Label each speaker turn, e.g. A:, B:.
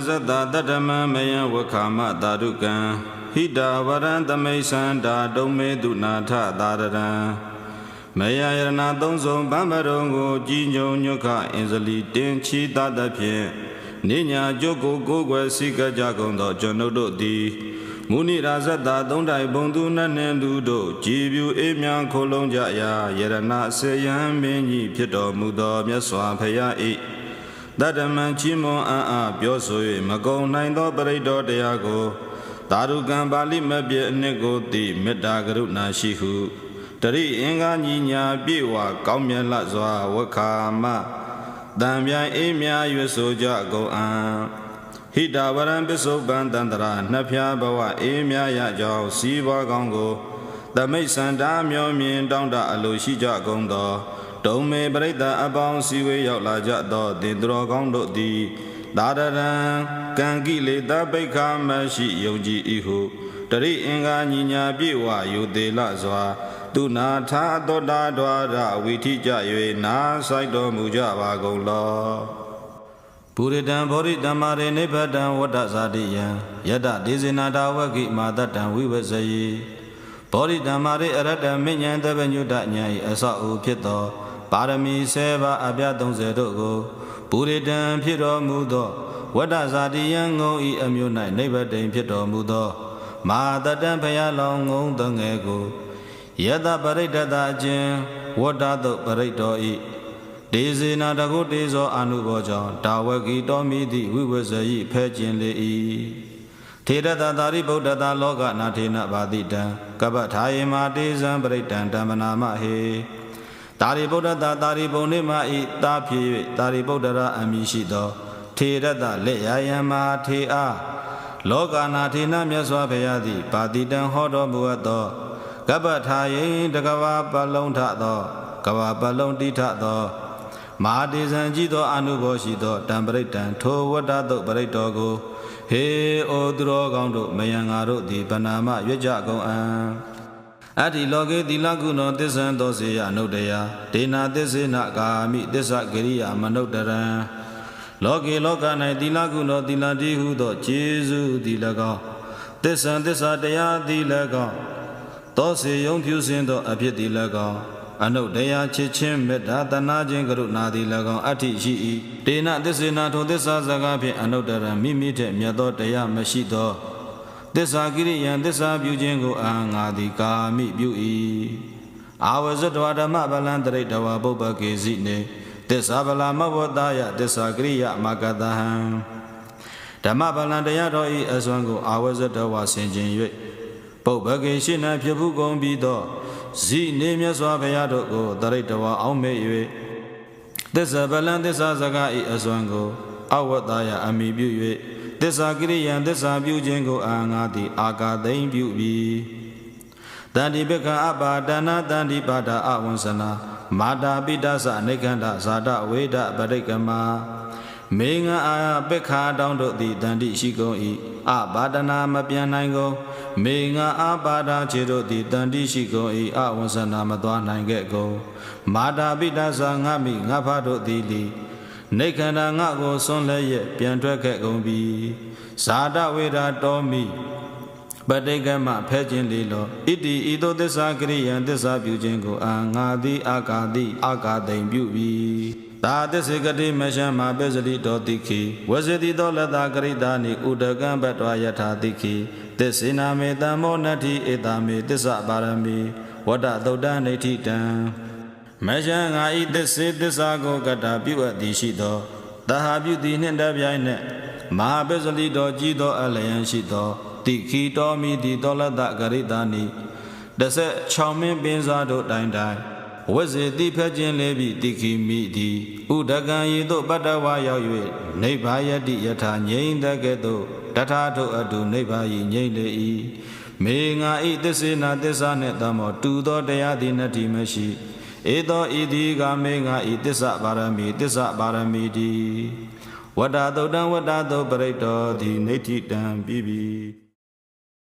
A: ရာဇတတတ္တမမယံဝခာမတာရုကံဟိတာဝရံသမိတ်ဆန္ဒာတုံမေတုနာထသာရရံမယယရဏသုံးဆုံးဗမ္မရုံကိုကြည်ညုံညွတ်ခအင်္ဇလီတင်ချီတတ်သဖြင့်နိညာကျုပ်ကိုကိုယ်ွယ်စိကကြကုန်သောကျွန်ုပ်တို့သည်မုနိရာဇတသုံးတိုင်ဘုံသူနတ်နှင့်သူတို့ကြည်ပြူအေးမြန်းခိုလုံးကြရာယရဏဆေယံမင်းကြီးဖြစ်တော်မူသောမြတ်စွာဘုရား၏ တတ္တမံချီးမွန်အံ့အားပြောဆို၍မကုံနိုင်သောပရိတ္တောတရားကိုသာရုကံပါဠိမပြည့်အနှစ်ကိုသိမေတ္တာကရုဏာရှိဟုတရိအင်္ဂါညီညာပြေဝကောင်းမြတ်လစွာဝခာမတံပြိုင်အေးမြရွဆိုကြကုန်အံဟိတဝရံပစ္စုပန်တန္တရာနှစ်ဖြာဘဝအေးမြရကြောင်းစီးပွားကောင်းကို သမိတ်စန္ဒာမျောမြင်တောင်းတအလိုရှိကြကုန်သော တုံမေပရိသတ်အပေါင်းစီဝေးရောက်လာကြသောတင်တော်ကောင်းတို့သည်သာရရံကံကိလေသာပိခာမရှိယုံကြည်၏ဟုတရိအင်္ဂါညီညာပြေဝယုသေးလစွာသူနာထာသောတာဒွါရဝိထိကြ၍နာဆိုင်တော်မူကြပါကုန်လောပုရိတံဘောရိတမရေနိဗ္ဗတံဝတ္တဇာတိယံယတဒေဇေနာတာဝကိမာတတံဝိဝဇယေဘောရိတမရေအရတ္တမိညာတပညုတညာဤအဆောက်အဦဖြစ်သော ပါရမီ7ပါးအပြ30တို့ကိုပုရိတံဖြစ်တော်မူသောဝတ္တဇာတိယံငုံဤအမျိုး၌နိဗ္ဗတိန်ဖြစ်တော်မူသောမာတတံဖယားလောင်းငုံတငယ်ကိုယတပရိတ္တတာအချင်းဝတ္တတုပရိတ္တောဤဒေဇေနာတကုတေဇောအာနုဘောကြောင့်တာဝကီတော်မိသည့်ဝိဝဇယိဖဲကျင်လေ၏ထေရတသာရိဗုဒ္ဓတာလောကနာထေနဘာတိတံကပ္ပထာယေမာတေဇံပရိတ္တံဓမ္မနာမဟေ တာရိဗုဒ္ဓတာတာရိဘုံနေမဤတာဖြစ်၍တာရိဗုဒ္ဓရာအမည်ရှိသော ထေရတလက်ရယံမာထေအားလောကနာထေနမြတ်စွာဘုရားသည်ပါတိတံဟောတော်မူအပ်သောကပ္ပထာယေတကဘာပလုံးထသောကဘာပလုံးတိထသောမဟာတေဇံကြည်သောအနုဘောရှိသောတံပရိတံထိုဝတ္တသုပရိတ္တောကိုဟေဩသူတော်ကောင်းတို့မယံငါတို့သည်ဗနာမရွတ်ကြကုန်အံ အတ္တိလောကေတိလကုဏောသစ္ဆံသောစေယအနုတ္တယဒေနာသစ္စေနကာမိသစ္ဆဂရိယာမနုတရံလောကေလောက၌တိလကုဏောတိလတိဟုသောခြေစုသည်၎င်းသစ္ဆံသစ္စာတရားသည်၎င်းသောစေယုံဖြူစင်သောအဖြစ်သည်၎င်းအနုတရားချစ်ချင်းမေတ္တာတနာခြင်းကရုဏာသည်၎င်းအဋ္ဌိရှိ၏တေနသစ္စေနာထိုသစ္စာစကားဖြင့်အနုတရံမိမိထက်မြတ်သောတရားမရှိသော သစ္စာကိရိယံသစ္စာပြုခြင်းကိုအာငါသည်ကာမိပြု၏အာဝဇတဝဓမ္မဗလံတရိတဝပုပ္ပကေစီနေသစ္စာဗလာမဝတ္တယသစ္စာကိရိယမကတဟံဓမ္မဗလံတရားတော်၏အစွမ်းကိုအာဝဇတဝဆင်ခြင်း၍ပုပ္ပကေရှိ၌ဖြစ်ဖူးကုန်ပြီးသောဇိနေမြတ်စွာဘုရားတို့ကိုတရိတဝအောင်မေ၍သစ္စာဗလံသစ္စာစကား၏အစွမ်းကိုအဝတ္တယအမိပြု၍ သစ္စာကိရိယံသစ္စာပြုခြင်းကိုအာငါသည်အာကာသိမ့်ပြုပြီတန္တိပက္ခအပါဒနာတန္တိပါဒအဝံစနာမာတာပိတသအနေကန္တဇာတဝေဒပရိကမမေငါအာပက္ခာတောင်းတို့သည်တန္တိရှိကုန်၏အဘာဒနာမပြန်နိုင်ကုန်မေငါအာပါဒခြေတို့သည်တန္တိရှိကုန်၏အဝံစနာမသွားနိုင်ခဲ့ကုန်မာတာပိတသငါမိငါဖတို့သည်လီ နေခန္ဓာငါကိုဆွန်းလဲရဲ့ပြန်ထွက်ခဲ့ကုန်ပြီဇာတဝေဒတော်မိပဋိကမဖဲခြင်းလေလောဣတိဤသို့သစ္စာကရိယံသစ္စာပြုခြင်းကိုအာငါသည်အာကာတိအာကာတိမ်ပြုပြီသာသစ္စေကတိမရှံမာပစ္စတိတော်တိခိဝဇတိတော်လတကရိတာနိဥဒကံဘတ်တော်ယထာတိခိသစ္စေနာမေတံမောနတ္ထိဧတာမေသစ္စာပါရမီဝတ္တသုတ်တနိဋ္ဌိတံ မရှံငါဤသစ္စေသစ္စာကိုကတာပြုအပ်သည်ရှိသောတဟာပြုသည်နှင့်တပြိုင်နက်မဟာပစ္စတိတော်ကြီးသောအလယံရှိသောတိခိတော်မိတိတောလတဂရိတာနိတဆက်6မင်းပင်စားတို့တိုင်တိုင်ဝဇ္ဇေတိဖက်ခြင်းလေးပြီတိခိမိတိဥဒကံယေသို့ပတ္တဝါရောက်၍နိဗ္ဗာယတိယထာငြိမ့်တကဲ့သို့တထာထုအတုနိဗ္ဗာယိငြိမ့်လေ၏မေငါဤသစ္စေနာသစ္စာနှင့်တမောတူသောတရားသည်နတ္တိမရှိ ဧသောဤဒီကမေငါဤသစ္စာပါရမီသစ္စာပါရမီတိဝတ္တသုတ်တံဝတ္တသုပရိတ္တောဒီနေဋ္ဌိတံပြီးပြီ